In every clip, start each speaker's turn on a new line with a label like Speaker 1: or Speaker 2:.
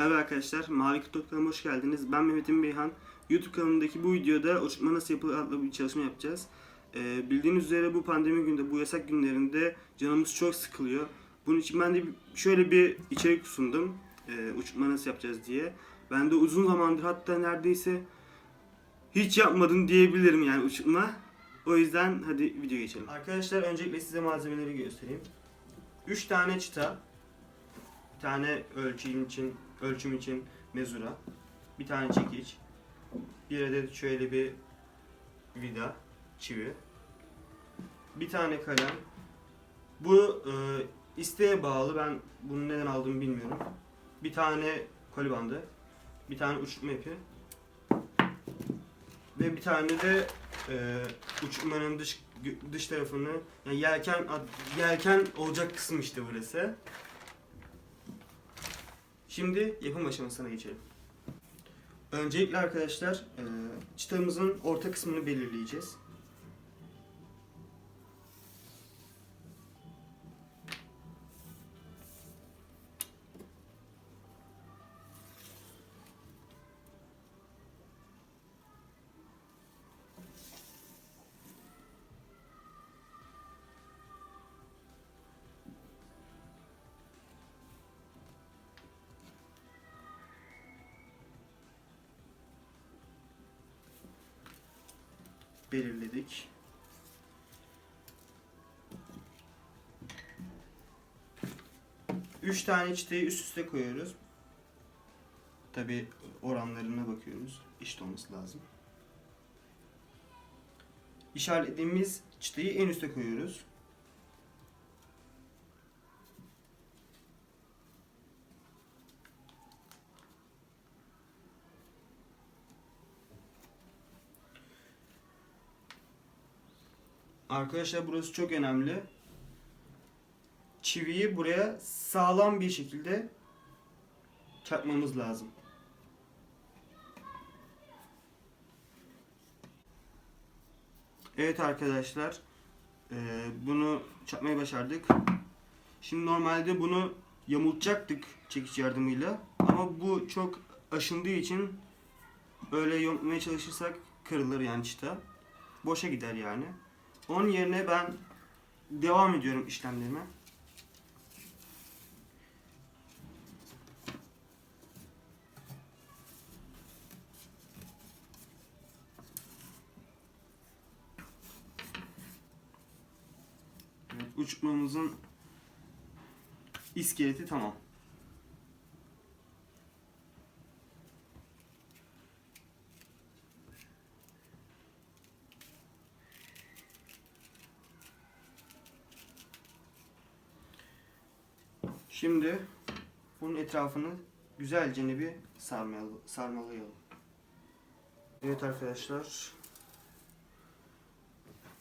Speaker 1: Merhaba arkadaşlar, Mavi Kutu kanalıma hoş geldiniz. Ben Mehmet Beyhan. YouTube kanalımdaki bu videoda uçurtma nasıl yapılır adlı bir çalışma yapacağız. Ee, bildiğiniz üzere bu pandemi günde, bu yasak günlerinde canımız çok sıkılıyor. Bunun için ben de şöyle bir içerik sundum. Ee, uçurtma nasıl yapacağız diye. Ben de uzun zamandır hatta neredeyse hiç yapmadım diyebilirim yani uçurtma. O yüzden hadi video geçelim. Arkadaşlar öncelikle size malzemeleri göstereyim. 3 tane çıta, bir tane ölçüm için, ölçüm için mezura, bir tane çekiç, bir adet şöyle bir vida, çivi, bir tane kalem. Bu e, isteğe bağlı. Ben bunu neden aldığımı bilmiyorum. Bir tane koli bandı, bir tane uçurtma ipi ve bir tane de e, uçurtmanın dış dış tarafını yani yelken yelken olacak kısım işte burası. Şimdi yapım aşamasına geçelim. Öncelikle arkadaşlar çıtamızın orta kısmını belirleyeceğiz. Belirledik. Üç tane çıtayı üst üste koyuyoruz. Tabi oranlarına bakıyoruz. Eşit olması lazım. İşaretlediğimiz çıtayı en üste koyuyoruz. Arkadaşlar burası çok önemli. Çiviyi buraya sağlam bir şekilde çakmamız lazım. Evet arkadaşlar. eee, bunu çakmayı başardık. Şimdi normalde bunu yamultacaktık çekiç yardımıyla. Ama bu çok aşındığı için öyle yamultmaya çalışırsak kırılır yani çıta. Boşa gider yani. Onun yerine ben devam ediyorum işlemlerime. Evet, uçurtmamızın iskeleti tamam. Şimdi bunun etrafını güzelce bir sarmalayalım. Evet arkadaşlar.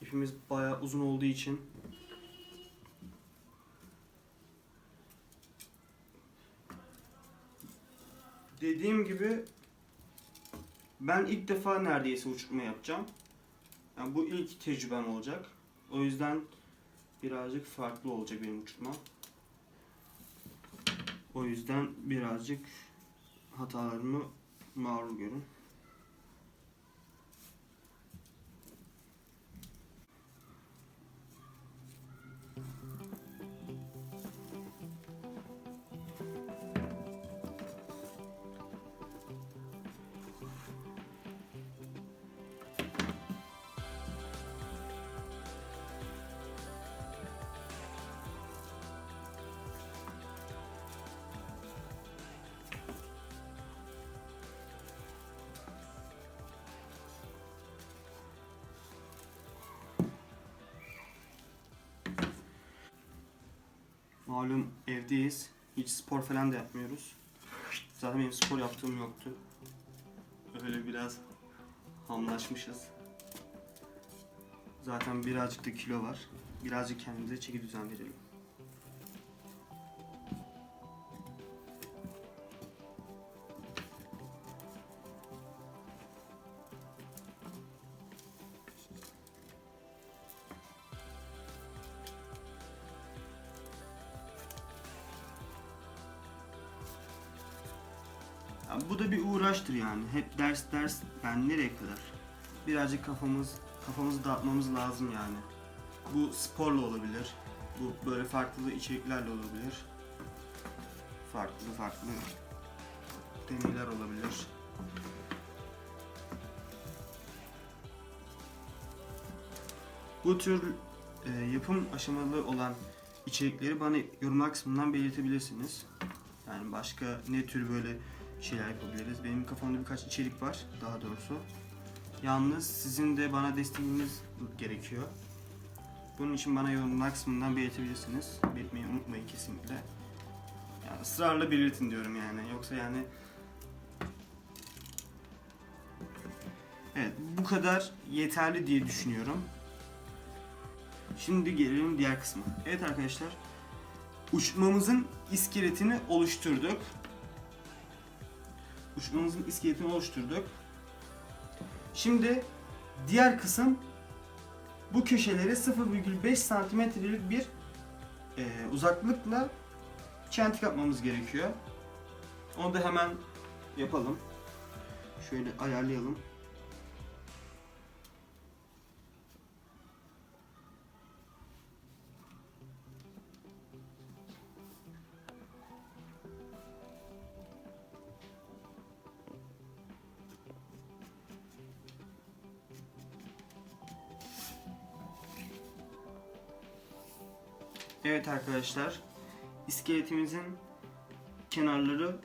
Speaker 1: İpimiz bayağı uzun olduğu için dediğim gibi ben ilk defa neredeyse uçurtma yapacağım. Yani bu ilk tecrübem olacak. O yüzden birazcık farklı olacak benim uçurtma. O yüzden birazcık hatalarımı maruz görün. Malum evdeyiz. Hiç spor falan da yapmıyoruz. Zaten benim spor yaptığım yoktu. Öyle biraz hamlaşmışız. Zaten birazcık da kilo var. Birazcık kendimize çeki düzen verelim. Yani. Hep ders ders yani nereye kadar? Birazcık kafamız kafamızı dağıtmamız lazım yani. Bu sporla olabilir. Bu böyle farklı içeriklerle olabilir. Farklı farklı deneyler olabilir. Bu tür e, yapım aşamalı olan içerikleri bana yorumlar kısmından belirtebilirsiniz. Yani başka ne tür böyle şeyler yapabiliriz. Benim kafamda birkaç içerik var daha doğrusu. Yalnız sizin de bana desteğiniz gerekiyor. Bunun için bana yorumlar kısmından belirtebilirsiniz. Belirtmeyi unutmayın kesinlikle. Yani ısrarla belirtin diyorum yani. Yoksa yani Evet bu kadar yeterli diye düşünüyorum. Şimdi gelelim diğer kısma. Evet arkadaşlar. Uçmamızın iskeletini oluşturduk. Uçmamızın iskeletini oluşturduk. Şimdi diğer kısım bu köşeleri 0,5 santimetrelik bir e, uzaklıkla çentik atmamız gerekiyor. Onu da hemen yapalım. Şöyle ayarlayalım. Evet arkadaşlar, iskeletimizin kenarları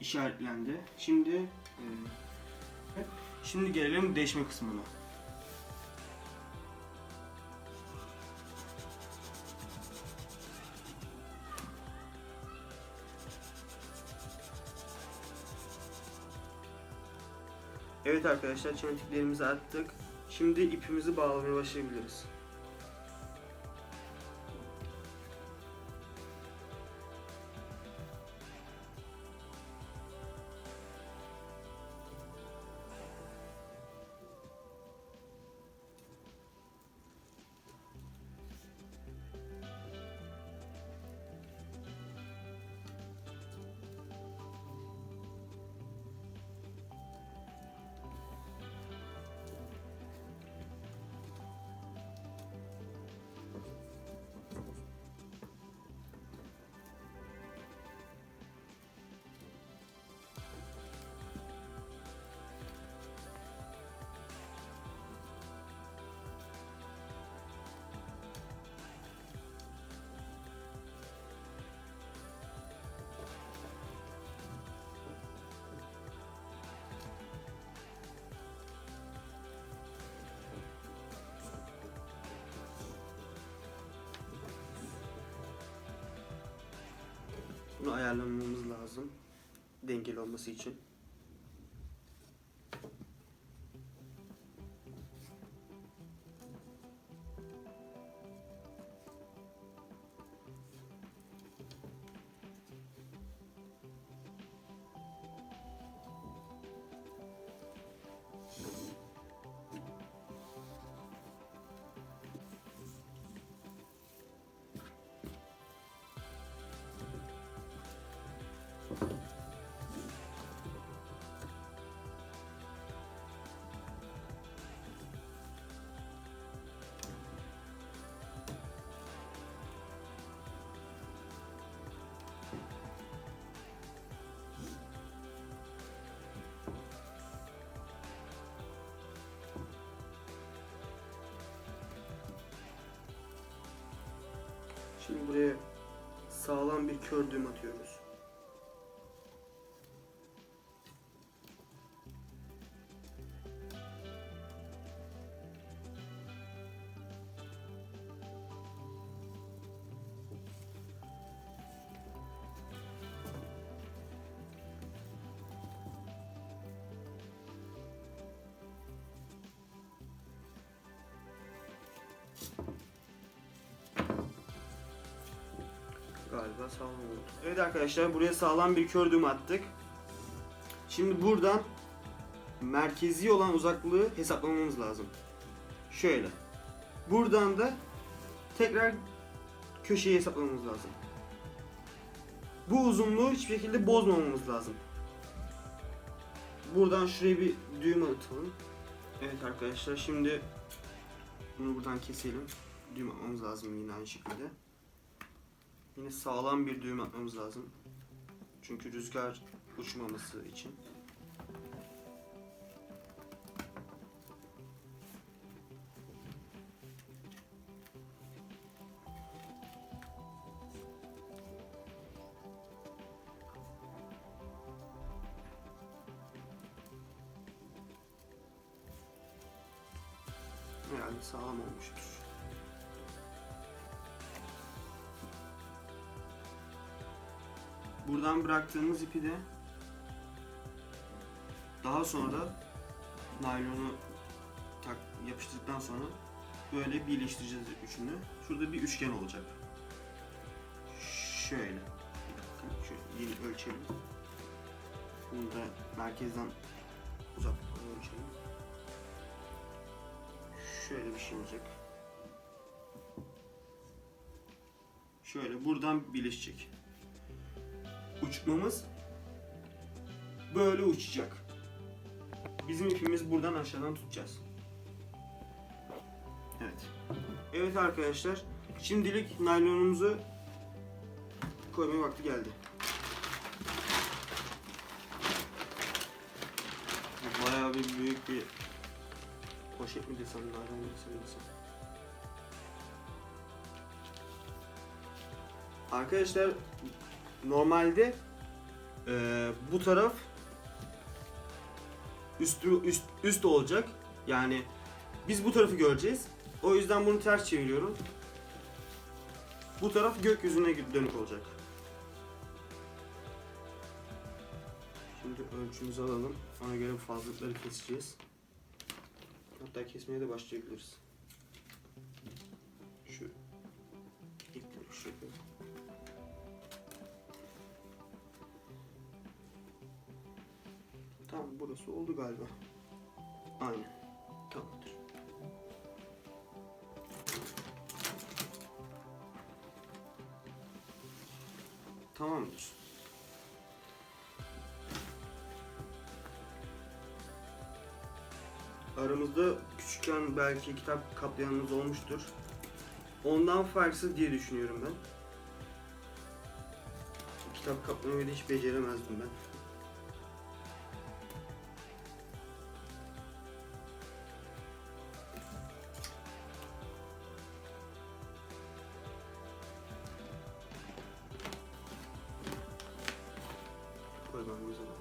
Speaker 1: işaretlendi. Şimdi e, şimdi gelelim deşme kısmına. Evet arkadaşlar çentiklerimizi attık. Şimdi ipimizi bağlamaya başlayabiliriz. Bunu ayarlamamız lazım. Dengeli olması için. Şimdi buraya sağlam bir kör düğüm atıyoruz. Galiba oldu. Evet arkadaşlar buraya sağlam bir kör düğüm attık. Şimdi buradan merkezi olan uzaklığı hesaplamamız lazım. Şöyle. Buradan da tekrar köşeyi hesaplamamız lazım. Bu uzunluğu hiçbir şekilde bozmamamız lazım. buradan şuraya bir düğüm atalım. Evet arkadaşlar şimdi bunu buradan keselim. Düğüm atmamız lazım yine aynı şekilde. Yine sağlam bir düğüm atmamız lazım. Çünkü rüzgar uçmaması için. Buradan bıraktığımız ipi de daha sonra naylonu tak yapıştırdıktan sonra böyle birleştireceğiz üçünü. Şurada bir üçgen olacak. Şöyle. Bakın şöyle yeni ölçelim. Bunu da merkezden uzaklıkla ölçelim. Şöyle bir şey olacak. Şöyle buradan birleşecek. Uçmamız böyle uçacak. Bizim ipimiz buradan aşağıdan tutacağız. Evet. Evet arkadaşlar. Şimdilik naylonumuzu koyma vakti geldi. Bayağı bir büyük bir poşet mi desem, naylon mu desem desem. Arkadaşlar normalde eee, bu taraf üstü üst, üst olacak. Yani biz bu tarafı göreceğiz. O yüzden bunu ters çeviriyorum. Bu taraf gökyüzüne dönük olacak. Şimdi ölçümüzü alalım. Ona göre fazlalıkları keseceğiz. Hatta kesmeye de başlayabiliriz. Burası oldu galiba. Aynen. Tamamdır. Tamamdır. Aramızda küçükken belki kitap kaplayanımız olmuştur. Ondan farksız diye düşünüyorum ben. Kitap kaplamayı da hiç beceremezdim ben. Koymamız lazım.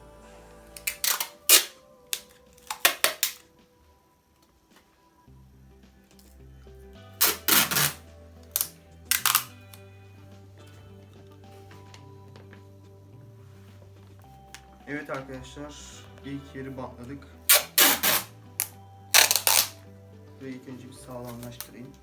Speaker 1: Evet arkadaşlar, ilk yeri bantladık. Ve ilk önce bir sağlamlaştırayım.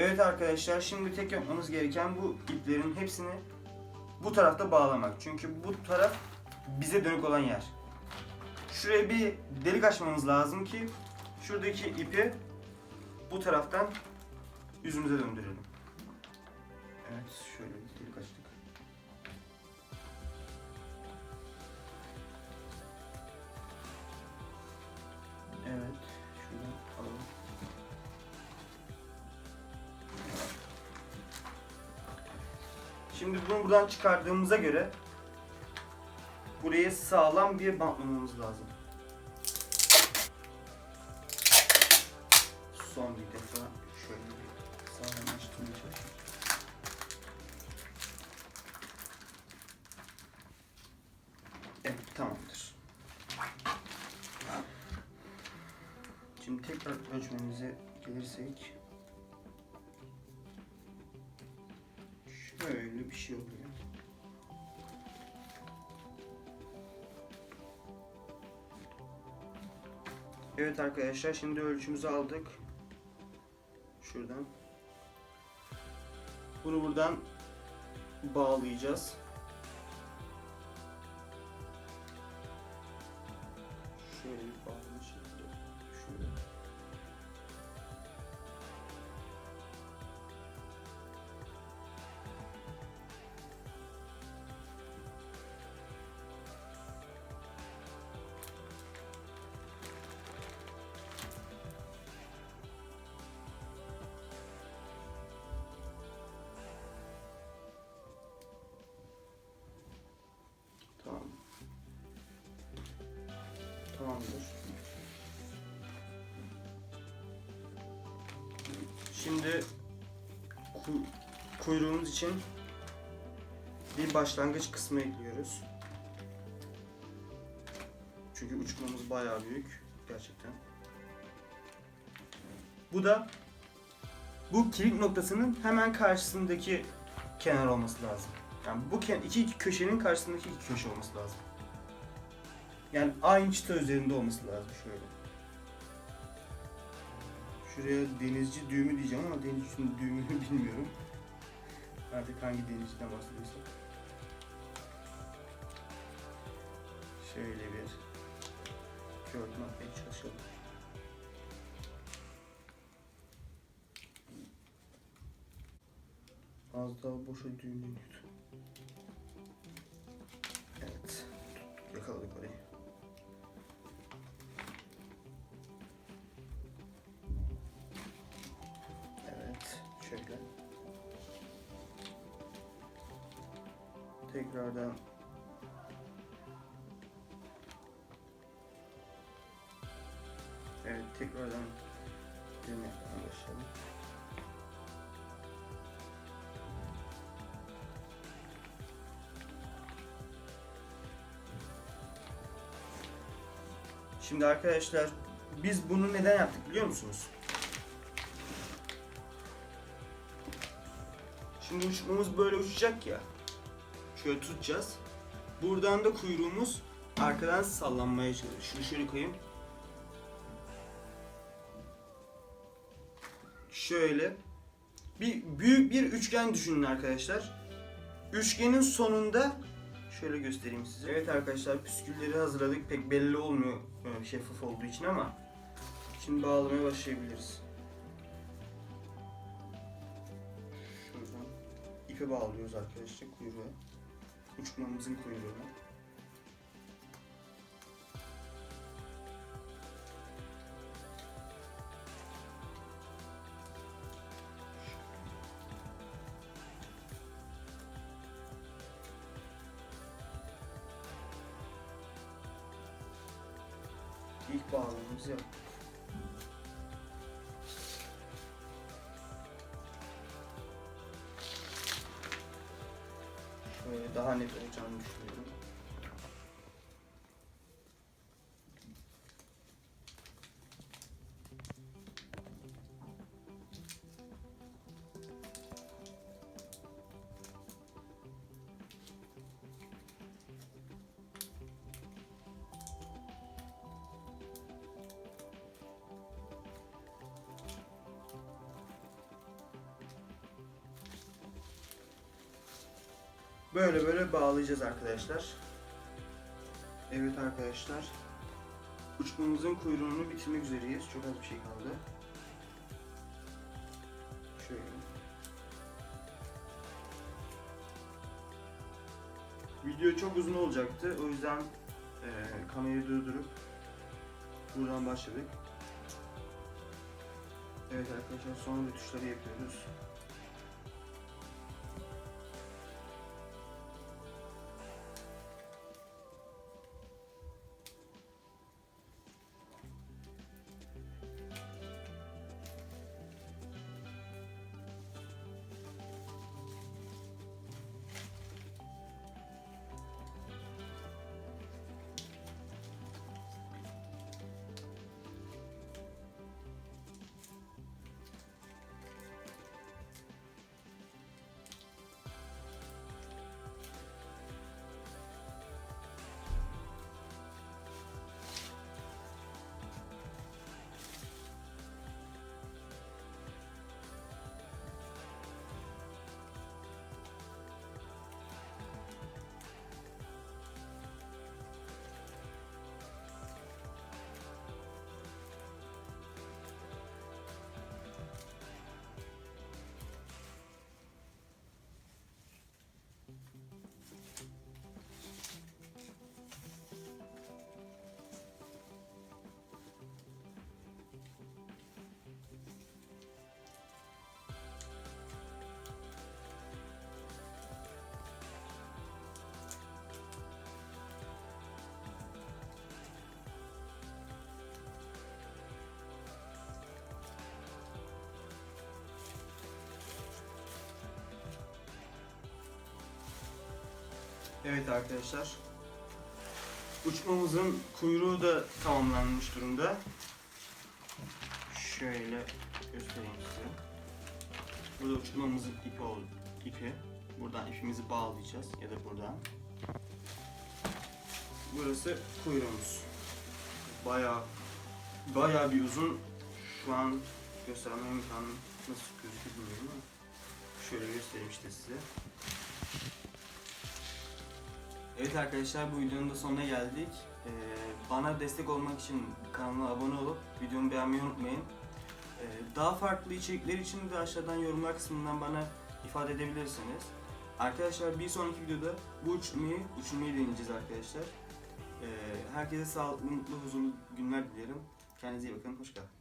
Speaker 1: Evet arkadaşlar şimdi tek yapmamız gereken bu iplerin hepsini bu tarafta bağlamak. Çünkü bu taraf bize dönük olan yer. Şuraya bir delik açmamız lazım ki şuradaki ipi bu taraftan yüzümüze döndürelim. Evet şöyle bir delik açtık. Evet Şimdi bunu buradan çıkardığımıza göre buraya sağlam bir bantlamamız lazım. Son bir defa şöyle bir sağlamlaştırmaya çalışayım. Evet tamamdır. Şimdi tekrar ölçmemize gelirsek şey oluyor. Evet arkadaşlar şimdi ölçümüzü aldık. Şuradan. Bunu buradan bağlayacağız. Tamamdır. Şimdi ku- kuyruğumuz için bir başlangıç kısmı ekliyoruz. Çünkü uçmamız bayağı büyük gerçekten. Bu da bu kilit noktasının hemen karşısındaki kenar olması lazım. Yani bu iki köşenin karşısındaki iki köşe olması lazım. Yani aynı çıta üzerinde olması lazım şöyle. Şuraya denizci düğümü diyeceğim ama denizci düğümünü bilmiyorum. Artık hangi denizciden bahsediyorsak. Şöyle bir gördüm atmaya çalışalım. Az daha boşa düğümleniyordu. Evet. Yakaladık orayı. Tekrardan Evet, tekrardan yapmaya başlayalım. Şimdi arkadaşlar biz bunu neden yaptık biliyor musunuz? Şimdi uçmamız böyle uçacak ya. Şöyle tutacağız. Buradan da kuyruğumuz arkadan sallanmaya çalışıyor. Şunu şöyle koyayım. Şöyle. Bir büyük bir üçgen düşünün arkadaşlar. Üçgenin sonunda şöyle göstereyim size. Evet arkadaşlar püskülleri hazırladık. Pek belli olmuyor e, şeffaf olduğu için ama şimdi bağlamaya başlayabiliriz. Şuradan ipe bağlıyoruz arkadaşlar kuyruğa. Uçmamızın kuyruğuna. İlk bağlamamızı yaptık. Daha net olacağını düşünüyorum. Böyle böyle bağlayacağız arkadaşlar. Evet arkadaşlar. Uçmamızın kuyruğunu bitirmek üzereyiz. Çok az bir şey kaldı. Şöyle. Video çok uzun olacaktı. O yüzden eee kamerayı durdurup buradan başladık. Evet arkadaşlar sonra tuşları yapıyoruz. Evet arkadaşlar. Uçmamızın kuyruğu da tamamlanmış durumda. Şöyle göstereyim size. Burada uçmamızın ipi oldu. ipi. Buradan ipimizi bağlayacağız ya da buradan. Burası kuyruğumuz. Bayağı bayağı bir uzun. Şu an göstermem imkanı nasıl gözüküyor bilmiyorum ama şöyle göstereyim işte size. Evet arkadaşlar bu videonun da sonuna geldik. Ee, bana destek olmak için kanalıma abone olup videomu beğenmeyi unutmayın. Ee, daha farklı içerikler için de aşağıdan yorumlar kısmından bana ifade edebilirsiniz. Arkadaşlar bir sonraki videoda bu uçmayı, uçmayı deneyeceğiz arkadaşlar. Ee, herkese sağlıklı, mutlu, huzurlu günler dilerim. Kendinize iyi bakın, hoşçakalın.